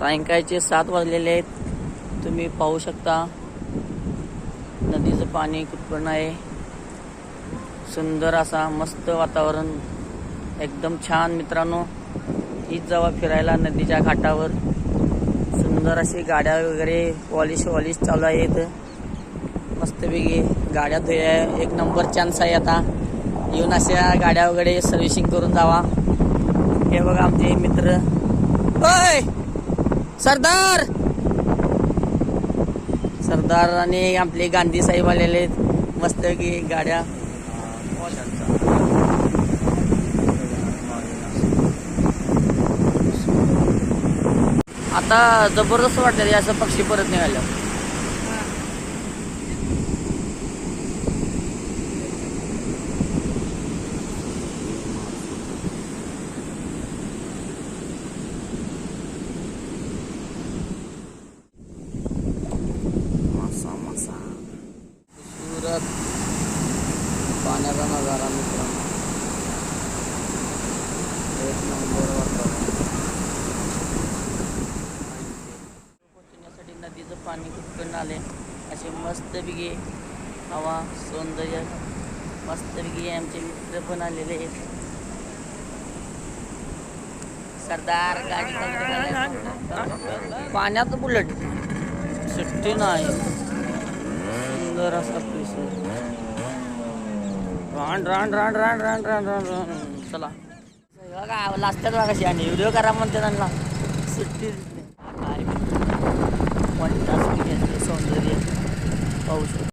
सायंकाळचे सात वाजलेले आहेत. तुम्ही पाहू शकता नदीचं पाणी कुठपर्यंत आहे. सुंदर असा मस्त वातावरण एकदम छान मित्रांनो. हीच जावा फिरायला नदीच्या घाटावर. सुंदर अशी गाड्या वगैरे वॉलिश वॉलिश चालू आहेत. मस्तपैकी गाड्या धुया एक नंबर चान्स आहे आता. येऊन अशा गाड्या वगैरे सर्व्हिसिंग करून जावा. हे बघा आमचे मित्र. ओय! सरदार! सरदार आणि आपले गांधी साहेब आलेले आहेत. की गाड्या. आता जबरदस्त वाटतं असं पक्षी परत निघालं सुरत पाण्याचा नजारा मित्रांनो एक नंबर नदीचं पाणी कुठपर्यंत आले असे मस्तपैकी हवा सौंदर्य मस्तपैकी आमचे मित्र पण आलेले आहेत. सरदार गाडी पाण्यात बुलेट. सुट्टी नाही. सुंदर असा पीस रान रान रान रान रान रान रान रान. चला. बघा लाजतात बघा कशी आणि व्हिडिओ करा म्हणते त्यांना. सुट्टी काय? सौंदर्य. पाहू शकतो